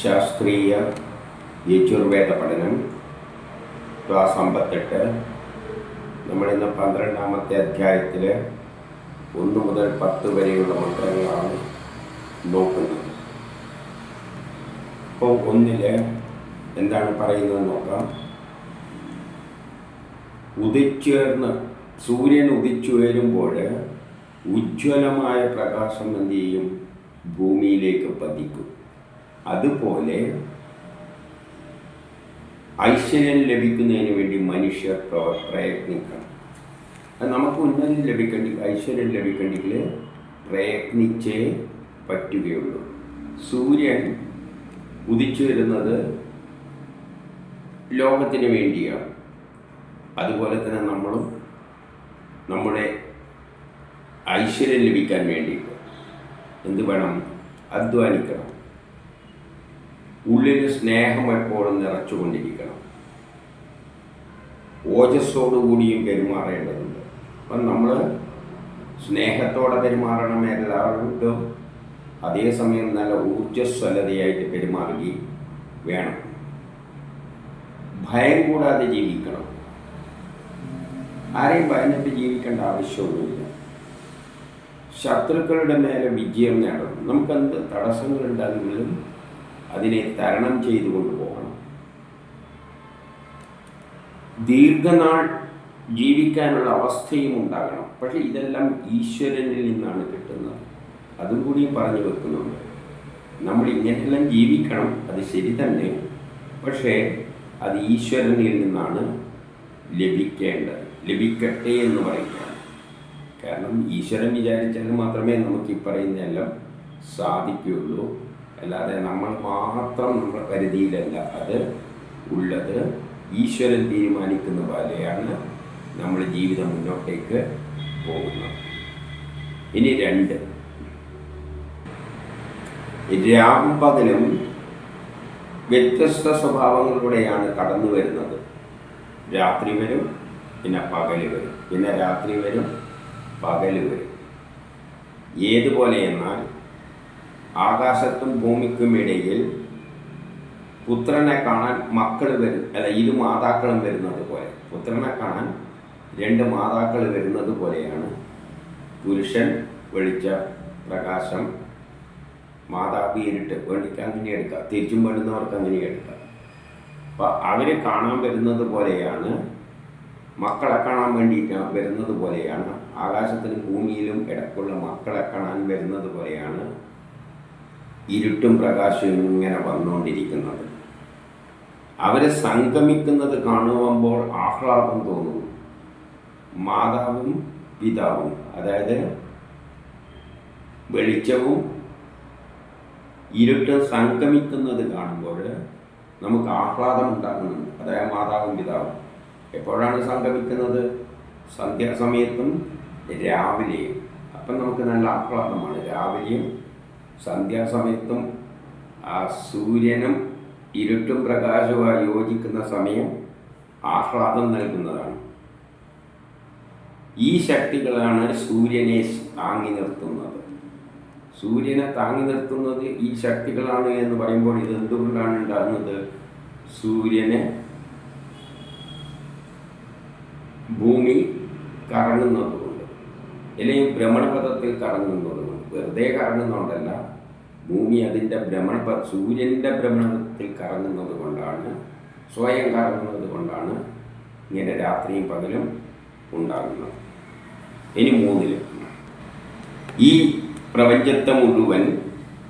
ശാസ്ത്രീയ യജുർവേദ പഠനം ക്ലാസ് അമ്പത്തെട്ട്. നമ്മളിന്ന് പന്ത്രണ്ടാമത്തെ അധ്യായത്തിൽ ഒന്ന് മുതൽ പത്ത് വരെയുള്ള മന്ത്രങ്ങളാണ് നോക്കുന്നത്. അപ്പോൾ ഒന്നിൽ എന്താണ് പറയുന്നത് നോക്കാം. ഉദിച്ചുയർന്ന് സൂര്യൻ ഉദിച്ചുയരുമ്പോൾ ഉജ്ജ്വലമായ പ്രകാശം എന്ത് ചെയ്യും? ഭൂമിയിലേക്ക് പതിക്കും. അതുപോലെ ഐശ്വര്യം ലഭിക്കുന്നതിന് വേണ്ടി മനുഷ്യർ പ്രയത്നിക്കണം. അത് നമുക്ക് ഉന്നതി ലഭിക്കേണ്ടി ഐശ്വര്യം ലഭിക്കേണ്ടെങ്കിൽ പ്രയത്നിച്ചേ പറ്റുകയുള്ളൂ. സൂര്യൻ ഉദിച്ചു വരുന്നത് ലോകത്തിന് വേണ്ടിയാണ്. അതുപോലെ തന്നെ നമ്മളും നമ്മുടെ ഐശ്വര്യം ലഭിക്കാൻ വേണ്ടിയിട്ട് എന്ത് വേണം? അധ്വാനിക്കണം. ഉള്ളിൽ സ്നേഹം എപ്പോഴും നിറച്ചുകൊണ്ടിരിക്കണം. ഓജസ്സോടുകൂടിയും പെരുമാറേണ്ടതുണ്ട്. അപ്പം നമ്മൾ സ്നേഹത്തോടെ പെരുമാറണം എല്ലാവർക്കും അതേസമയം നല്ല ഊർജസ്വലതയായിട്ട് പെരുമാറുകയും വേണം. ഭയം കൂടാതെ ജീവിക്കണം. ആരെയും ഭയന്നിട്ട് ജീവിക്കേണ്ട ആവശ്യമൊന്നുമില്ല. ശത്രുക്കളുടെ മേലെ വിജയം നേടണം. നമുക്കെന്ത് തടസ്സങ്ങളുണ്ടെങ്കിലും അതിനെ തരണം ചെയ്തു കൊണ്ടുപോകണം ദീർഘനാൾ ജീവിക്കാനുള്ള അവസ്ഥയും ഉണ്ടാകണം. പക്ഷെ ഇതെല്ലാം ഈശ്വരനിൽ നിന്നാണ് കിട്ടുന്നത്. അതും കൂടി പറഞ്ഞു വെക്കുന്നുണ്ട്. നമ്മൾ ഇങ്ങനെയെല്ലാം ജീവിക്കണം അത് ശരി തന്നെ. പക്ഷേ അത് ഈശ്വരനിൽ നിന്നാണ് ലഭിക്കേണ്ടത്. ലഭിക്കട്ടെ എന്ന് പറയുകയാണ്. കാരണം ഈശ്വരൻ വിചാരിച്ചാൽ മാത്രമേ നമുക്ക് ഈ പറയുന്നതെല്ലാം സാധിക്കുകയുള്ളൂ. അല്ലാതെ നമ്മൾ മാത്രം നമ്മുടെ പരിധിയിലല്ല. അത് ഉള്ളത് ഈശ്വരൻ തീരുമാനിക്കുന്ന പോലെയാണ് നമ്മൾ ജീവിതം മുന്നോട്ടേക്ക് പോകുന്നത്. ഇനി രണ്ട്. രാവും വ്യത്യസ്ത സ്വഭാവങ്ങളിലൂടെയാണ് കടന്നു വരുന്നത്. രാത്രി വരും പിന്നെ പകൽ വരും. പിന്നെ രാത്രി വരും പകൽ വരും. ഏതുപോലെ എന്നാൽ ആകാശത്തും ഭൂമിക്കും ഇടയിൽ പുത്രനെ കാണാൻ മക്കൾ വരും അല്ല ഇരു മാതാക്കളും വരുന്നത് പോലെ. പുത്രനെ കാണാൻ രണ്ട് മാതാക്കൾ വരുന്നത് പോലെയാണ്. പുരുഷൻ വെളിച്ച പ്രകാശം മാതാവ് ഇരുട്ട്. വേണ്ടിക്ക് അങ്ങനെ എടുക്കാം. തിരിച്ചും വേണ്ടുന്നവർക്ക് അങ്ങനെ എടുക്കാം. അപ്പം അവരെ കാണാൻ വരുന്നത് പോലെയാണ് മക്കളെ കാണാൻ വേണ്ടിയിട്ട് വരുന്നത് പോലെയാണ് ആകാശത്തിനും ഭൂമിയിലും ഇടക്കുള്ള മക്കളെ കാണാൻ വരുന്നത് പോലെയാണ് ഇരുട്ടും പ്രകാശവും ഇങ്ങനെ വന്നുകൊണ്ടിരിക്കുന്നത്. അവരെ സംഗമിക്കുന്നത് കാണുമ്പോൾ ആഹ്ലാദം തോന്നുന്നു മാതാവും പിതാവും അതായത് വെളിച്ചവും ഇരുട്ടും സംഗമിക്കുന്നത് കാണുമ്പോൾ നമുക്ക് ആഹ്ലാദം ഉണ്ടാകുന്നുണ്ട്. അതായത് മാതാവും പിതാവും. എപ്പോഴാണ് സംഗമിക്കുന്നത്? സന്ധ്യാസമയത്തും രാവിലെയും. അപ്പം നമുക്ക് നല്ല ആഹ്ലാദമാണ്. രാവിലെയും സന്ധ്യാസമയത്തും ആ സൂര്യനും ഇരുട്ടും പ്രകാശവുമായി യോജിക്കുന്ന സമയം ആഹ്ലാദം നൽകുന്നതാണ്. ഈ ശക്തികളാണ് സൂര്യനെ താങ്ങി നിർത്തുന്നത്. സൂര്യനെ താങ്ങി നിർത്തുന്നത് ഈ ശക്തികളാണ് എന്ന് പറയുമ്പോൾ ഇത് എന്തുകൊണ്ടാണ് ഉണ്ടാകുന്നത്? സൂര്യന് ഭൂമി കറങ്ങുന്നതുകൊണ്ട് അല്ലെങ്കിൽ ഭ്രമണപഥത്തിൽ കറങ്ങുന്നതുകൊണ്ട്. വെറുതെ കറങ്ങുന്നതുകൊണ്ടല്ല ഭൂമി അതിന്റെ ഭ്രമണ സൂര്യന്റെ ഭ്രമണത്തിൽ കറങ്ങുന്നത് കൊണ്ടാണ് സ്വയം കറങ്ങുന്നത് കൊണ്ടാണ് ഇങ്ങനെ രാത്രിയും പകലും ഉണ്ടാകുന്നത്. ഇനി മൂന്നിൽ. ഈ പ്രപഞ്ചത്തെ മുഴുവൻ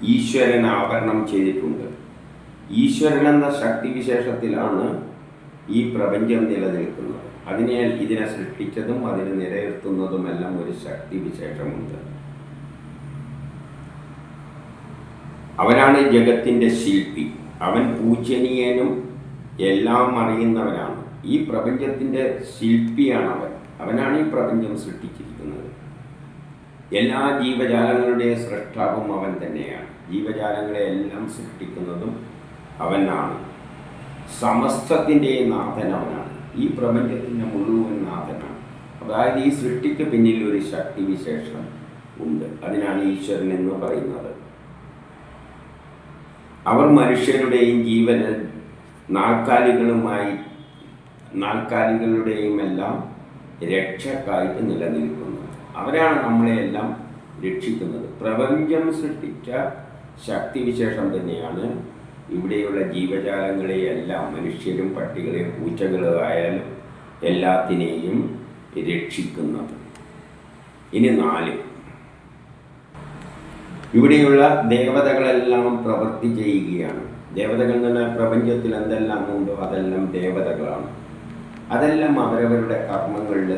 ഈശ്വരൻ ആവരണം ചെയ്തിട്ടുണ്ട്. ഈശ്വരൻ എന്ന ശക്തിവിശേഷത്തിലാണ് ഈ പ്രപഞ്ചം നിലനിൽക്കുന്നത്. അതിനാൽ ഇതിനെ സൃഷ്ടിച്ചതും അതിനെ നിലനിർത്തുന്നതുമെല്ലാം ഒരു ശക്തിവിശേഷമുണ്ട്. അവനാണ് ജഗത്തിന്റെ ശില്പി. അവൻ പൂജനീയനും എല്ലാം അറിയുന്നവനാണ്. ഈ പ്രപഞ്ചത്തിന്റെ ശില്പിയാണ് അവൻ അവനാണ് ഈ പ്രപഞ്ചം സൃഷ്ടിച്ചിരിക്കുന്നത്. എല്ലാ ജീവജാലങ്ങളുടെ സൃഷ്ടാവും അവൻ തന്നെയാണ്. ജീവജാലങ്ങളെ എല്ലാം സൃഷ്ടിക്കുന്നതും അവനാണ്. സമസ്തത്തിന്റെയും നാഥൻ അവനാണ്. ഈ പ്രപഞ്ചത്തിന്റെ മുഴുവൻ നാഥനാണ്. അതായത് ഈ സൃഷ്ടിക്ക് പിന്നിൽ ഒരു ശക്തിവിശേഷം ഉണ്ട്. അതിനാണ് ഈശ്വരൻ എന്ന് പറയുന്നത്. അവർ മനുഷ്യരുടെയും ജീവന് നാൽക്കാലികളുമായി നാൽക്കാലികളുടെയും എല്ലാം രക്ഷക്കായിട്ട് നിലനിൽക്കുന്നു. അവരാണ് നമ്മളെയെല്ലാം രക്ഷിക്കുന്നത്. പ്രപഞ്ചം സൃഷ്ടിച്ച ശക്തിവിശേഷം തന്നെയാണ് ഇവിടെയുള്ള ജീവജാലങ്ങളെയെല്ലാം മനുഷ്യരും പട്ടികളെയും പൂച്ചകളും ആയാലും എല്ലാത്തിനെയും രക്ഷിക്കുന്നത്. ഇനി നാല്. ഇവിടെയുള്ള ദേവതകളെല്ലാം പ്രവൃത്തി ചെയ്യുകയാണ്. ദേവതകൾ എന്ന് പറഞ്ഞാൽ പ്രപഞ്ചത്തിൽ എന്തെല്ലാം ഉണ്ടോ അതെല്ലാം ദേവതകളാണ്. അതെല്ലാം അവരവരുടെ കർമ്മങ്ങളിൽ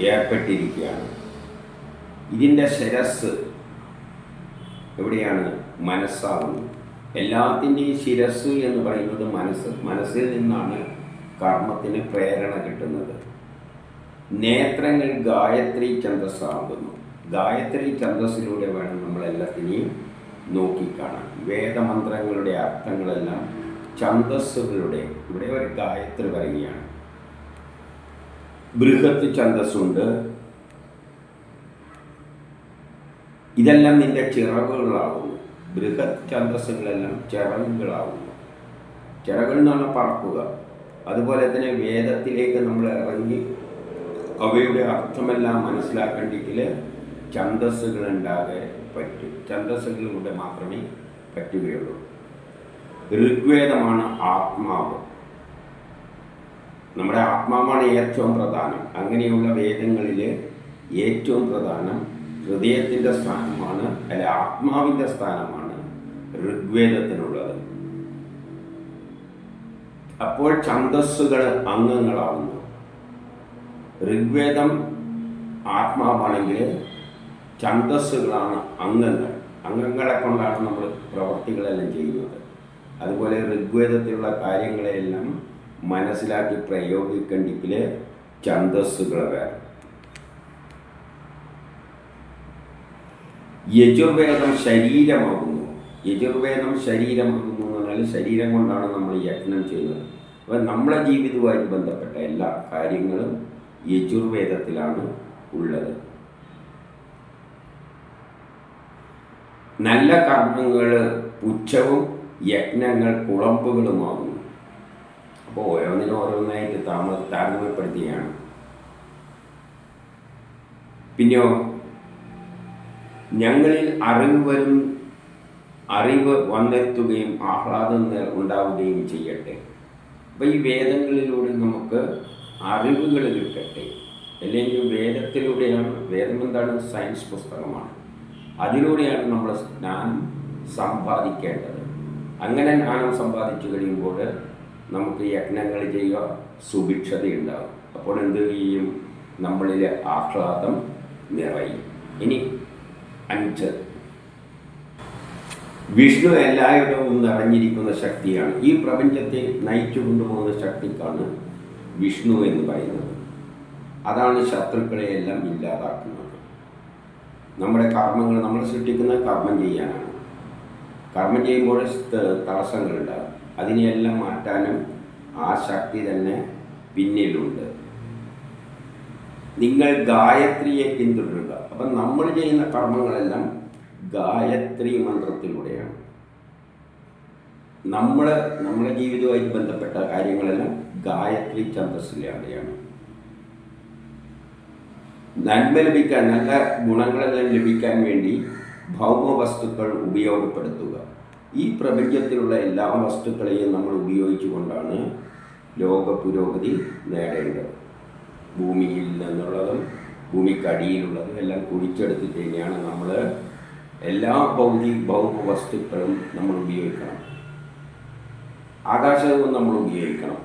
ഏർപ്പെട്ടിരിക്കുകയാണ്. ഇതിന്റെ ശിരസ് എവിടെയാണ്? മനസ്സാകുന്നത് എല്ലാത്തിന്റെയും ശിരസ് എന്ന് പറയുന്നത് മനസ്സ്. മനസ്സിൽ നിന്നാണ് കർമ്മത്തിന് പ്രേരണ കിട്ടുന്നത്. നേത്രങ്ങൾ ഗായത്രി ഛന്ദസ്സാകുന്നു. ഗായത്രി ഛന്ദസ്സിലൂടെ വേണം നമ്മളെല്ലാത്തിനെയും നോക്കിക്കാണാൻ. വേദമന്ത്രങ്ങളുടെ അർത്ഥങ്ങളെല്ലാം ഛന്ദസ്സുകളുടെ ഇവിടെ ഒരു ഗായത്രി പറയുകയാണ്. ബൃഹത്ത് ഛന്ദസ്സുണ്ട്. ഇതെല്ലാം നിന്റെ ചിറകുകളാവുന്നു. ബൃഹത് ഛന്ദസ്സുകളെല്ലാം ചിറകുകളാവുന്നു. ചിറകൾ എന്നാണ് പറക്കുക. അതുപോലെ തന്നെ വേദത്തിലേക്ക് നമ്മൾ ഇറങ്ങി അവയുടെ അർത്ഥമെല്ലാം മനസ്സിലാക്കണ്ടെങ്കിൽ ഛന്ദസ്സുകൾ ഉണ്ടാകെ പറ്റും ഛന്ദസ്സുകളിലൂടെ മാത്രമേ പറ്റുകയുള്ളൂ. ഋഗ്വേദമാണ് ആത്മാവ്. നമ്മുടെ ആത്മാവാണ് ഏറ്റവും പ്രധാനം. അങ്ങനെയുള്ള വേദങ്ങളിൽ ഏറ്റവും പ്രധാനം ഹൃദയത്തിന്റെ സ്ഥാനമാണ് അല്ലെ ആത്മാവിന്റെ സ്ഥാനമാണ് ഋഗ്വേദത്തിനുള്ളത്. അപ്പോൾ ഛന്ദസ്സുകൾ അംഗങ്ങളാവുന്നു. ഋഗ്വേദം ആത്മാവാണെങ്കിൽ ഛന്ദസ്സുകളാണ് അംഗങ്ങൾ. അംഗങ്ങളെ കൊണ്ടാണ് നമ്മൾ പ്രവർത്തികളെല്ലാം ചെയ്യുന്നത്. അതുപോലെ ഋഗ്വേദത്തിലുള്ള കാര്യങ്ങളെല്ലാം മനസ്സിലാക്കി പ്രയോഗിക്കണ്ടെങ്കിൽ ഛന്തസ്സുകൾ വേണം യജുർവേദം ശരീരമാകുന്നു. യജുർവേദം ശരീരമാകുന്നു എന്ന് പറഞ്ഞാൽ ശരീരം കൊണ്ടാണ് നമ്മൾ യജ്ഞം ചെയ്യുന്നത്. അപ്പം നമ്മളെ ജീവിതവുമായി ബന്ധപ്പെട്ട എല്ലാ കാര്യങ്ങളും യജുർവേദത്തിലാണ് ഉള്ളത്. നല്ല കർമ്മങ്ങൾ പുച്ഛവും യജ്ഞങ്ങൾ കുളമ്പുകളുമാകുന്നു അപ്പോൾ ഓരോന്നിനും ഓരോന്നായിട്ട് താമ താരതമ്യപ്പെടുത്തുകയാണ്. പിന്നെയോ ഞങ്ങളിൽ അറിവ് വരും അറിവ് വന്നെത്തുകയും ആഹ്ലാദം ഉണ്ടാവുകയും ചെയ്യട്ടെ. അപ്പം ഈ വേദങ്ങളിലൂടെ നമുക്ക് അറിവുകൾ കിട്ടട്ടെ. അല്ലെങ്കിൽ വേദത്തിലൂടെയാണ് വേദം എന്താണ് സയൻസ് പുസ്തകമാണ്. അതിലൂടെയാണ് നമ്മൾ ജ്ഞാനം സമ്പാദിക്കേണ്ടത്. അങ്ങനെ ജ്ഞാനം സമ്പാദിച്ചു കഴിയുമ്പോൾ നമുക്ക് യജ്ഞങ്ങൾ ചെയ്യുക സുഭിക്ഷത ഉണ്ടാവും അപ്പോൾ എന്ത് ചെയ്യും? നമ്മളിലെ ആഹ്ലാദം നിറയും. ഇനി അഞ്ച്. വിഷ്ണു എല്ലായിടവും നിറഞ്ഞിരിക്കുന്ന ശക്തിയാണ്. ഈ പ്രപഞ്ചത്തെ നയിച്ചു കൊണ്ടുപോകുന്ന ശക്തിക്കാണ് വിഷ്ണു എന്ന് പറയുന്നത്. അതാണ് ശത്രുക്കളെ എല്ലാം ഇല്ലാതാക്കുന്നത്. നമ്മുടെ കർമ്മങ്ങൾ നമ്മൾ സൃഷ്ടിക്കുന്ന കർമ്മം ചെയ്യാനാണ്. കർമ്മം ചെയ്യുമ്പോൾ തടസ്സങ്ങളുണ്ടാകും അതിനെയെല്ലാം മാറ്റാനും ആ ശക്തി തന്നെ പിന്നിലുണ്ട്. നിങ്ങൾ ഗായത്രിയെ പിന്തുടരുക. അപ്പം നമ്മൾ ചെയ്യുന്ന കർമ്മങ്ങളെല്ലാം ഗായത്രി മന്ത്രത്തിലൂടെയാണ്. നമ്മൾ നമ്മുടെ ജീവിതവുമായി ബന്ധപ്പെട്ട കാര്യങ്ങളെല്ലാം ഗായത്രി ഛന്ദസ്സിലൂടെയാണ്. നന്മ ലഭിക്കാൻ നല്ല ഗുണങ്ങളെല്ലാം ലഭിക്കാൻ വേണ്ടി ഭൗമ വസ്തുക്കൾ ഉപയോഗപ്പെടുത്തുക. ഈ പ്രപഞ്ചത്തിലുള്ള എല്ലാ വസ്തുക്കളെയും നമ്മൾ ഉപയോഗിച്ചുകൊണ്ടാണ് ലോക പുരോഗതി നേടേണ്ടത്. ഭൂമിയിൽ നിന്നുള്ളതും ഭൂമിക്കടിയിലുള്ളതും എല്ലാം കുഴിച്ചെടുത്ത് കഴിഞ്ഞാണ് നമ്മൾ എല്ലാ ഭൗതിക ഭൗമ വസ്തുക്കളും നമ്മൾ ഉപയോഗിക്കണം. ആകാശവും നമ്മൾ ഉപയോഗിക്കണം.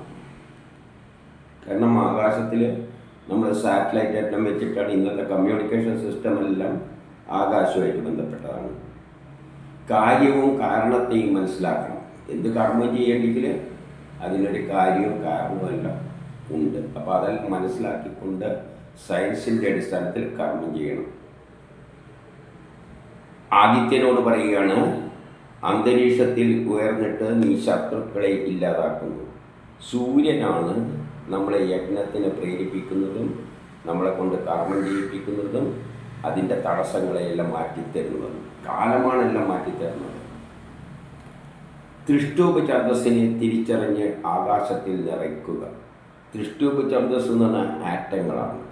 കാരണം ആകാശത്തിൽ നമ്മൾ സാറ്റലൈറ്റ് എല്ലാം വെച്ചിട്ടാണ് ഇന്നത്തെ കമ്മ്യൂണിക്കേഷൻ സിസ്റ്റം എല്ലാം ആകാശവുമായിട്ട് ബന്ധപ്പെട്ടതാണ്. കാര്യവും കാരണത്തെയും മനസ്സിലാക്കണം. എന്ത് കർമ്മം ചെയ്യേണ്ടെങ്കിൽ അതിനൊരു കാര്യവും കാരണവും എല്ലാം ഉണ്ട്. അപ്പോൾ അതെല്ലാം മനസ്സിലാക്കിക്കൊണ്ട് സയൻസിന്റെ അടിസ്ഥാനത്തിൽ കർമ്മം ചെയ്യണം. ആദിത്യനോട് പറയുകയാണ് അന്തരീക്ഷത്തിൽ ഉയർന്നിട്ട് നീ ശത്രുക്കളെ ഇല്ലാതാക്കുന്നു. സൂര്യനാണ് നമ്മളെ യജ്ഞത്തിന് പ്രേരിപ്പിക്കുന്നതും നമ്മളെ കൊണ്ട് കർമ്മം ചെയ്യിപ്പിക്കുന്നതും അതിന്റെ തടസ്സങ്ങളെയെല്ലാം മാറ്റിത്തരുന്നതും. കാലമാണെല്ലാം മാറ്റിത്തരുന്നത്. തൃഷ്ടൂപ ഛന്ദസ്സിനെ തിരിച്ചറിഞ്ഞ് ആകാശത്തിൽ നിറയ്ക്കുക. തൃഷ്ടൂപ ഛന്ദസ് എന്ന് പറഞ്ഞാൽ ആറ്റങ്ങളാണ്.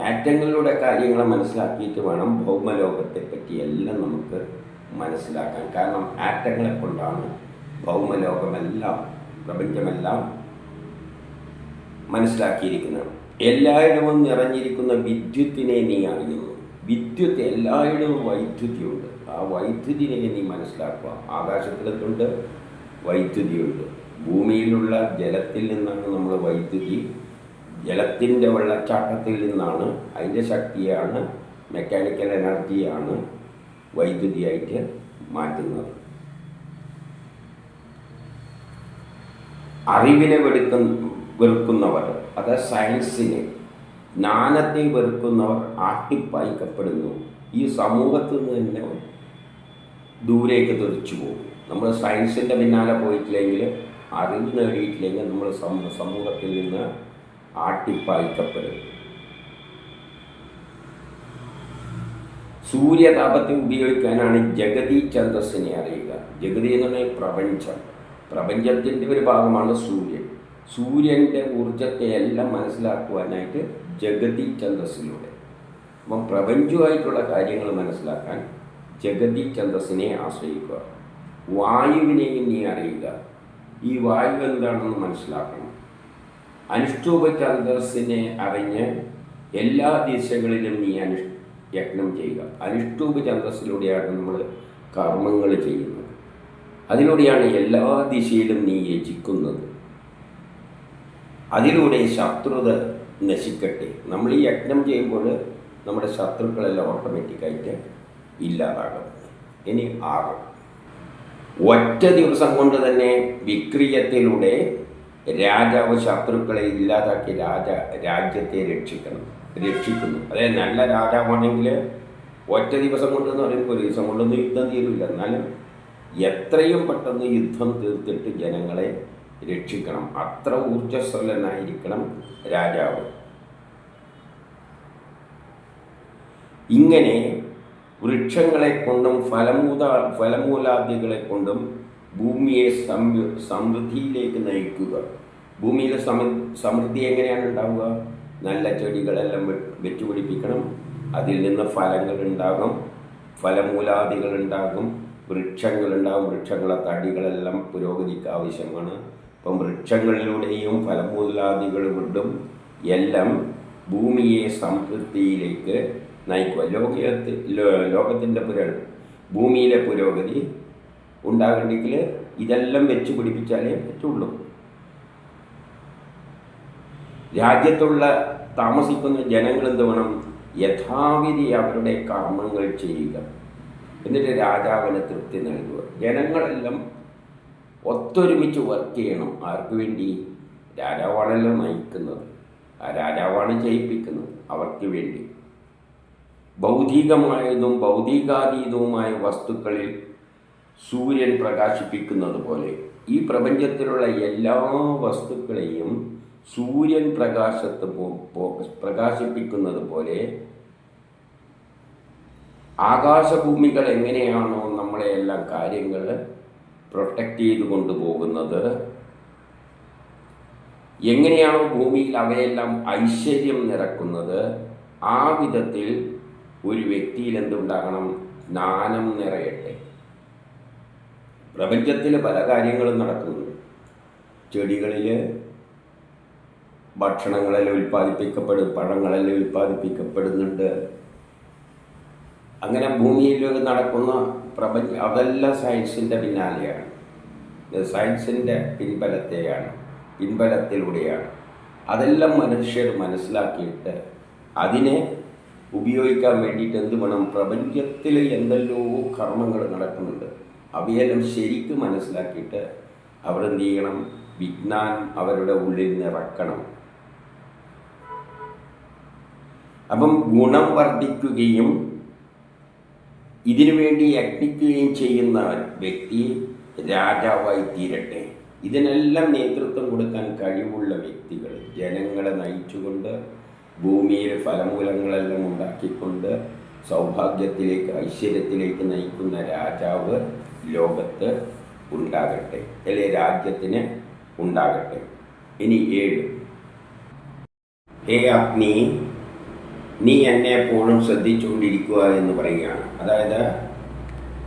ആറ്റങ്ങളിലൂടെ കാര്യങ്ങൾ മനസ്സിലാക്കിയിട്ട് വേണം ഭൗമലോകത്തെ പറ്റി എല്ലാം നമുക്ക് മനസ്സിലാക്കാൻ. കാരണം ആറ്റങ്ങളെ കൊണ്ടാണ് ഭൗമലോകമെല്ലാം പ്രപഞ്ചമെല്ലാം മനസ്സിലാക്കിയിരിക്കുന്നത്. എല്ലായിടവും നിറഞ്ഞിരിക്കുന്ന വിദ്യുത്തിനെ നീ അറിയുന്നു. വിദ്യുത്ത് എല്ലായിടവും വൈദ്യുതിയുണ്ട്. ആ വൈദ്യുതിനെ നീ മനസ്സിലാക്കുക. ആകാശത്തിലെത്തുണ്ട് വൈദ്യുതിയുണ്ട്. ഭൂമിയിലുള്ള ജലത്തിൽ നിന്നാണ് നമ്മൾ വൈദ്യുതി. ജലത്തിന്റെ വെള്ളച്ചാട്ടത്തിൽ നിന്നാണ് അതിന്റെ ശക്തിയാണ് മെക്കാനിക്കൽ എനർജിയാണ് വൈദ്യുതിയായിട്ട് മാറ്റുന്നത്. അറിവിനെ വെടുക്കുന്ന വെറുക്കുന്നവർ അത് സയൻസിനെ ജ്ഞാനത്തെ വെറുക്കുന്നവർ ആട്ടിപ്പായിക്കപ്പെടുന്നു. ഈ സമൂഹത്തിൽ നിന്ന് തന്നെ ദൂരേക്ക് തെറിച്ചു പോകും. നമ്മൾ സയൻസിന്റെ പിന്നാലെ പോയിട്ടില്ലെങ്കിൽ അറിവ് നേടിയിട്ടില്ലെങ്കിൽ നമ്മൾ സമൂഹത്തിൽ നിന്ന് ആട്ടിപ്പായിക്കപ്പെടും. സൂര്യതാപത്തെ ഉപയോഗിക്കാനാണ് ജഗതി ഛന്ദസ്സിനെ അറിയുക. ജഗതി എന്ന് പറഞ്ഞാൽ പ്രപഞ്ചം. പ്രപഞ്ചത്തിന്റെ ഒരു ഭാഗമാണ് സൂര്യൻ. സൂര്യന്റെ ഊർജത്തെ എല്ലാം മനസ്സിലാക്കുവാനായിട്ട് ജഗതി ഛന്ദസ്സിലൂടെ. അപ്പം പ്രപഞ്ചമായിട്ടുള്ള കാര്യങ്ങൾ മനസ്സിലാക്കാൻ ജഗതി ഛന്ദസ്സിനെ ആശ്രയിക്കുക. വായുവിനെയും നീ അറിയുക. ഈ വായു എന്താണെന്ന് മനസ്സിലാക്കണം. അനുഷ്ഠൂപ ഛന്ദസ്സിനെ അറിഞ്ഞ് എല്ലാ ദിശകളിലും നീ അനുഷ് യജ്ഞം ചെയ്യുക. അനുഷ്ഠൂപ ഛന്ദസ്സിലൂടെയാണ് നമ്മൾ കർമ്മങ്ങൾ ചെയ്യുന്നത്. അതിലൂടെയാണ് എല്ലാ ദിശയിലും നീ യജിക്കുന്നത്. അതിലൂടെ ശത്രുത നശിക്കട്ടെ. നമ്മൾ ഈ യജ്ഞം ചെയ്യുമ്പോൾ നമ്മുടെ ശത്രുക്കളെല്ലാം ഓട്ടോമാറ്റിക്കായിട്ട് ഇല്ലാതാകും ഇനി ആറ്. ഒറ്റ ദിവസം കൊണ്ട് തന്നെ വിക്രിയത്തിലൂടെ രാജാവ് ശത്രുക്കളെ ഇല്ലാതാക്കി രാജ രാജ്യത്തെ രക്ഷിക്കണം രക്ഷിക്കുന്നു. അതായത് നല്ല രാജാവാണെങ്കിൽ ഒറ്റ ദിവസം കൊണ്ടെന്ന് പറയുമ്പോൾ ഒരു ദിവസം കൊണ്ടൊന്നും യുദ്ധം തീരില്ല എന്നാലും എത്രയും പെട്ടെന്ന് യുദ്ധം തീർത്തിട്ട് ജനങ്ങളെ രക്ഷിക്കണം. അത്ര ഊർജസ്വലനായിരിക്കണം രാജാവ്. ഇങ്ങനെ വൃക്ഷങ്ങളെ കൊണ്ടും ഫലമൂത ഫലമൂലാദികളെ കൊണ്ടും ഭൂമിയെ സമൃദ്ധിയിലേക്ക് നയിക്കുക. ഭൂമിയിലെ സമൃദ്ധി എങ്ങനെയാണ് ഉണ്ടാവുക? നല്ല ചെടികളെല്ലാം വെച്ചുപിടിപ്പിക്കണം. അതിൽ നിന്ന് ഫലങ്ങൾ ഉണ്ടാകും. ഫലമൂലാദികൾ ഉണ്ടാകും. വൃക്ഷങ്ങളുണ്ടാകും വൃക്ഷങ്ങളെ തടികളെല്ലാം പുരോഗതിക്ക് ആവശ്യമാണ്. ഇപ്പം വൃക്ഷങ്ങളിലൂടെയും ഫലമൂലാദികളുകൊണ്ടും എല്ലാം ഭൂമിയെ സംതൃപ്തിയിലേക്ക് നയിക്കുക. ലോകത്തിൽ ലോകത്തിന്റെ പുര ഭൂമിയിലെ പുരോഗതി ഉണ്ടാകണമെങ്കിൽ ഇതെല്ലാം വെച്ച് പിടിപ്പിച്ചാലേ പറ്റുള്ളൂ. രാജ്യത്തുള്ള താമസിക്കുന്ന ജനങ്ങൾ എന്ത് വേണം? യഥാവിധി അവരുടെ കർമ്മങ്ങൾ ചെയ്യുക. എന്നിട്ട് രാജാവിന് തൃപ്തി നൽകുക. ജനങ്ങളെല്ലാം ഒത്തൊരുമിച്ച് വർക്ക് ചെയ്യണം. ആർക്കു വേണ്ടി? രാജാവാണല്ലോ നയിക്കുന്നത്. ആ രാജാവാണ് ജയിപ്പിക്കുന്നത് അവർക്ക് വേണ്ടി. ഭൗതികമായതും ഭൗതികാതീതവുമായ വസ്തുക്കളിൽ സൂര്യൻ പ്രകാശിപ്പിക്കുന്നത് പോലെ ഈ പ്രപഞ്ചത്തിലുള്ള എല്ലാ വസ്തുക്കളെയും സൂര്യൻ പ്രകാശത്ത് പ്രകാശിപ്പിക്കുന്നത് പോലെ ആകാശഭൂമികൾ എങ്ങനെയാണോ നമ്മളെ എല്ലാം കാര്യങ്ങൾ പ്രൊട്ടക്റ്റ് ചെയ്ത് കൊണ്ടുപോകുന്നത് എങ്ങനെയാണോ ഭൂമിയിൽ അവയെല്ലാം ഐശ്വര്യം നിറക്കുന്നത് ആ വിധത്തിൽ ഒരു വ്യക്തിയിൽ എന്തുണ്ടാകണം? ജ്ഞാനം നിറയട്ടെ. പ്രപഞ്ചത്തിൽ പല കാര്യങ്ങളും നടക്കുന്നുണ്ട്. ചെടികളിൽ ഭക്ഷണങ്ങളെല്ലാം ഉൽപ്പാദിപ്പിക്കപ്പെടും പഴങ്ങളെല്ലാം ഉൽപ്പാദിപ്പിക്കപ്പെടുന്നുണ്ട്. അങ്ങനെ ഭൂമിയിൽ നടക്കുന്ന പ്രപഞ്ച അതെല്ലാം സയൻസിന്റെ പിന്നാലെയാണ്. സയൻസിന്റെ പിൻബലത്തെയാണ് പിൻബലത്തിലൂടെയാണ്. അതെല്ലാം മനുഷ്യർ മനസ്സിലാക്കിയിട്ട് അതിനെ ഉപയോഗിക്കാൻ വേണ്ടിയിട്ട് എന്ത് വേണം? പ്രപഞ്ചത്തിൽ എന്തെല്ലോ കർമ്മങ്ങൾ നടക്കുന്നുണ്ട്. അവയെല്ലാം ശരിക്കും മനസ്സിലാക്കിയിട്ട് അവരെന്ത് ചെയ്യണം? വിജ്ഞാനം അവരുടെ ഉള്ളിൽ നിറക്കണം. അപ്പം ഗുണം വർദ്ധിക്കുകയും ഇതിനുവേണ്ടി യജ്ഞിക്കുകയും ചെയ്യുന്ന വ്യക്തി രാജാവായി തീരട്ടെ. ഇതിനെല്ലാം നേതൃത്വം കൊടുക്കാൻ കഴിവുള്ള വ്യക്തികൾ ജനങ്ങളെ നയിച്ചുകൊണ്ട് ഭൂമിയിൽ ഫലമൂലങ്ങളെല്ലാം ഉണ്ടാക്കിക്കൊണ്ട് സൗഭാഗ്യത്തിലേക്ക് ഐശ്വര്യത്തിലേക്ക് നയിക്കുന്ന രാജാവ് ലോകത്ത് ഉണ്ടാകട്ടെ. അല്ലെ രാജ്യത്തിന് ഉണ്ടാകട്ടെ. ഇനി ഏഴ്. ഹേ അഗ്നി നീ എന്നെ എപ്പോഴും ശ്രദ്ധിച്ചുകൊണ്ടിരിക്കുക എന്ന് പറയുകയാണ്. അതായത്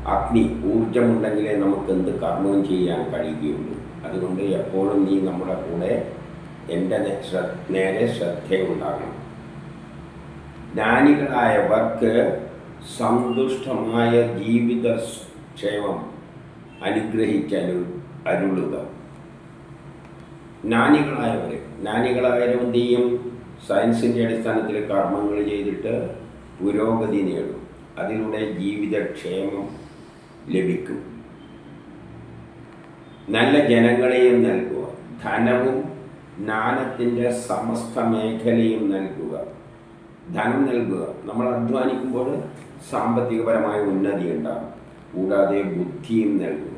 അഗ്നി ഊർജമുണ്ടെങ്കിലേ നമുക്ക് എന്ത് കർമ്മവും ചെയ്യാൻ കഴിയുകയുള്ളൂ. അതുകൊണ്ട് എപ്പോഴും നീ നമ്മുടെ കൂടെ എന്റെ നേരെ ശ്രദ്ധയുണ്ടാകണം. ജ്ഞാനികളായവർക്ക് സന്തുഷ്ടമായ ജീവിത ക്ഷേമം അനുഗ്രഹിച്ചരു അരുളുക. ജ്ഞാനികളായവർ ജ്ഞാനികളായവരും എന്ത് ചെയ്യും? സയൻസിന്റെ അടിസ്ഥാനത്തിൽ കർമ്മങ്ങൾ ചെയ്തിട്ട് പുരോഗതി നേടും. അതിലൂടെ ജീവിതക്ഷേമം ലഭിക്കും. നല്ല ജനങ്ങളെയും നൽകുക. ധനവും ജ്ഞാനത്തിന്റെ സമസ്ത മേഖലയും നൽകുക. ധനം നൽകുക. നമ്മൾ അധ്വാനിക്കുമ്പോൾ സാമ്പത്തികപരമായ ഉന്നതി ഉണ്ടാകും. കൂടാതെ ബുദ്ധിയും നൽകുക.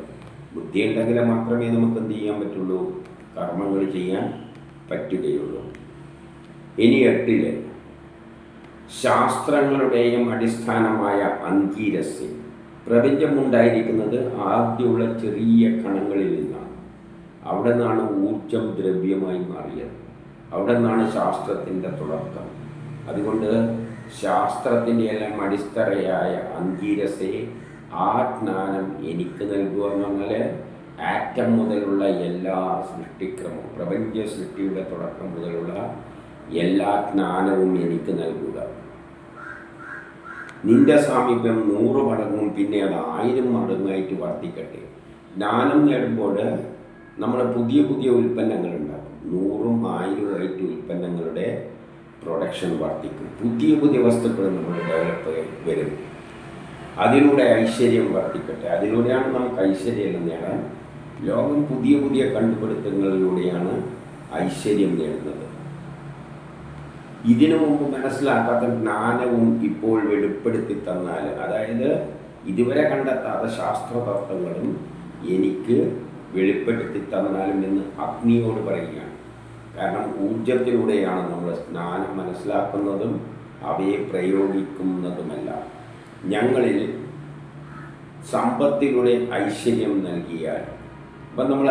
ബുദ്ധി ഉണ്ടെങ്കിൽ മാത്രമേ നമുക്ക് എന്ത് ചെയ്യാൻ പറ്റുള്ളൂ? കർമ്മങ്ങൾ ചെയ്യാൻ പറ്റുകയുള്ളൂ. ഇനി എട്ടിൽ. ശാസ്ത്രങ്ങളുടെയും അടിസ്ഥാനമായ അന്തീരസ്യം. പ്രപഞ്ചമുണ്ടായിരിക്കുന്നത് ആദ്യമുള്ള ചെറിയ കണങ്ങളിൽ നിന്നാണ്. അവിടെ നിന്നാണ് ഊർജം ദ്രവ്യമായി മാറിയത്. അവിടെ നിന്നാണ് ശാസ്ത്രത്തിന്റെ തുടക്കം. അതുകൊണ്ട് ശാസ്ത്രത്തിന്റെ എല്ലാം അടിത്തറയായ അങ്കീരസെ ആ ജ്ഞാനം എനിക്ക് നൽകുക എന്ന് പറഞ്ഞാൽ ആറ്റം മുതലുള്ള എല്ലാ സൃഷ്ടിക്രമവും പ്രപഞ്ച സൃഷ്ടിയുടെ തുടക്കം മുതലുള്ള എല്ലാ ജ്ഞാനവും എനിക്ക് നൽകുക. നിന്റെ സാമീപ്യം നൂറ് മടങ്ങും പിന്നെ അത് ആയിരം മടങ്ങായിട്ട് വർദ്ധിക്കട്ടെ. ജ്ഞാനം നേടുമ്പോൾ നമ്മൾ പുതിയ പുതിയ ഉൽപ്പന്നങ്ങൾ ഉണ്ടാക്കും. നൂറും ആയിരവുമായിട്ട് ഉൽപ്പന്നങ്ങളുടെ പ്രൊഡക്ഷൻ വർദ്ധിക്കും. പുതിയ പുതിയ വസ്തുക്കൾ നമ്മൾ ഡെവലപ്പ് വരും. അതിലൂടെ ഐശ്വര്യം വർദ്ധിക്കട്ടെ. അതിലൂടെയാണ് നമുക്ക് ഐശ്വര്യം നേടാൻ. ലോകം പുതിയ പുതിയ കണ്ടുപിടുത്തങ്ങളിലൂടെയാണ് ഐശ്വര്യം നേടുന്നത്. ഇതിനു മുമ്പ് മനസ്സിലാക്കാത്ത ജ്ഞാനവും ഇപ്പോൾ വെളിപ്പെടുത്തി തന്നാൽ അതായത് ഇതുവരെ കണ്ടെത്താത്ത ശാസ്ത്രതത്വങ്ങളും എനിക്ക് വെളിപ്പെടുത്തി തന്നാലും എന്ന് അഗ്നിയോട് പറയുകയാണ്. കാരണം ഊർജത്തിലൂടെയാണ് നമ്മൾ ജ്ഞാനം മനസ്സിലാക്കുന്നതും അവയെ പ്രയോഗിക്കുന്നതുമെല്ലാം. ഞങ്ങളിൽ സമ്പത്തിലൂടെ ഐശ്വര്യം നൽകിയാൽ അപ്പം നമ്മൾ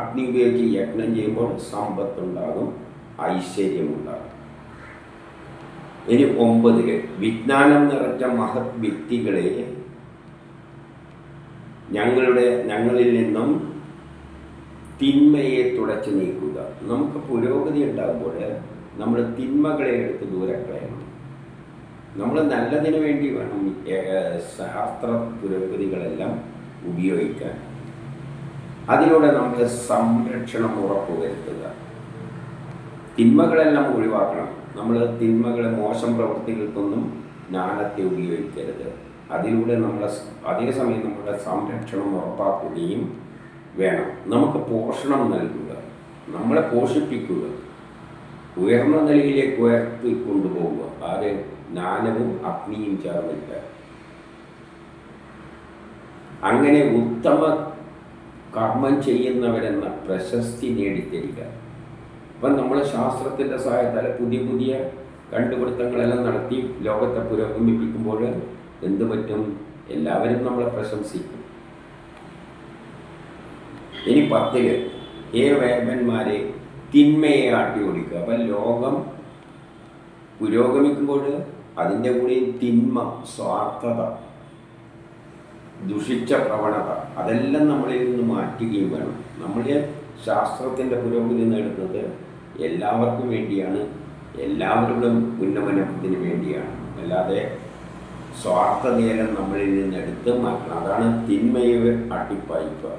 അഗ്നി ഉപയോഗിച്ച് യജ്ഞം ചെയ്യുമ്പോൾ സമ്പത്തുണ്ടാകും ഐശ്വര്യമുണ്ടാകും. ഇനി ഒമ്പത് വിജ്ഞാനം നിറച്ച മഹത് വ്യക്തികളെ ഞങ്ങളുടെ ഞങ്ങളിൽ നിന്നും തിന്മയെ തുടച്ചു നീക്കുക. നമുക്ക് പുരോഗതി ഉണ്ടാകുമ്പോൾ നമ്മൾ തിന്മകളെ എടുത്ത് ദൂരെ കളയണം നമ്മൾ നല്ലതിന് വേണ്ടി വേണം ശാസ്ത്ര പുരോഗതികളെല്ലാം ഉപയോഗിക്കാൻ. അതിലൂടെ നമ്മൾ സംരക്ഷണം ഉറപ്പുവരുത്തുക. തിന്മകളെല്ലാം ഒഴിവാക്കണം. നമ്മൾ തിന്മകളെ മോശം പ്രവൃത്തികൾക്കൊന്നും ജ്ഞാനത്തെ ഉപയോഗിക്കരുത്. അതിലൂടെ നമ്മളെ അതേസമയം നമ്മുടെ സംരക്ഷണം ഉറപ്പാക്കുകയും വേണം. നമുക്ക് പോഷണം നൽകുക. നമ്മളെ പോഷിപ്പിക്കുക. ഉയർന്ന നിലയിലേക്ക് ഉയർത്തി കൊണ്ടുപോവുക. ആര് ജ്ഞാനവും അഗ്നിയും ചേർന്നില്ല. അങ്ങനെ ഉത്തമ കർമ്മം ചെയ്യുന്നവരെന്ന പ്രശസ്തി നേടിത്തരിക. അപ്പം നമ്മൾ ശാസ്ത്രത്തിന്റെ സഹായത്താൽ പുതിയ പുതിയ കണ്ടുപിടുത്തങ്ങളെല്ലാം നടത്തി ലോകത്തെ പുരോഗമിപ്പിക്കുമ്പോൾ എന്ത് പറ്റും? എല്ലാവരും നമ്മളെ പ്രശംസിക്കും. ഇനി പത്തിൽ ഏ വേമന്മാരെ തിന്മയെ ആട്ടി ഓടിക്കുക. അപ്പം ലോകം പുരോഗമിക്കുമ്പോൾ അതിന്റെ കൂടെ തിന്മ സ്വാർത്ഥത ദുഷിച്ച പ്രവണത അതെല്ലാം നമ്മളിൽ നിന്ന് മാറ്റുകയും വേണം. നമ്മൾ ശാസ്ത്രത്തിന്റെ പുരോഗതി നേടുന്നത് എല്ലാവർക്കും വേണ്ടിയാണ്. എല്ലാവരുടെ ഉന്നമനത്തിന് വേണ്ടിയാണ്. അല്ലാതെ സ്വാർത്ഥ നേരം നമ്മളിൽ നിന്ന് എടുത്ത് മാറ്റണം. അതാണ് തിന്മയെ അട്ടിപ്പായിക്കുക.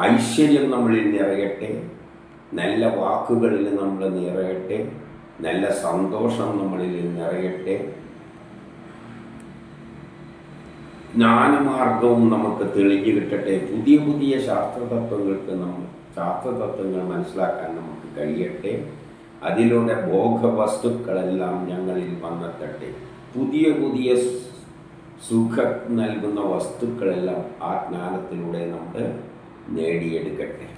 ഐശ്വര്യം നമ്മളിൽ നിറയട്ടെ. നല്ല വാക്കുകളിൽ നമ്മൾ നിറയട്ടെ. നല്ല സന്തോഷം നമ്മളിൽ നിറയട്ടെ. ജ്ഞാനമാർഗവും നമുക്ക് തെളിഞ്ഞു കിട്ടട്ടെ. പുതിയ പുതിയ ശാസ്ത്രതത്വങ്ങൾക്ക് നമ്മൾ ശാസ്ത്രതത്വങ്ങൾ മനസ്സിലാക്കാൻ നമുക്ക് കഴിയട്ടെ. അതിലൂടെ ഭോഗവസ്തുക്കളെല്ലാം ഞങ്ങളിൽ വന്നെത്തട്ടെ. പുതിയ പുതിയ സുഖം നൽകുന്ന വസ്തുക്കളെല്ലാം ആ ജ്ഞാനത്തിലൂടെ നമ്മൾ നേടിയെടുക്കട്ടെ.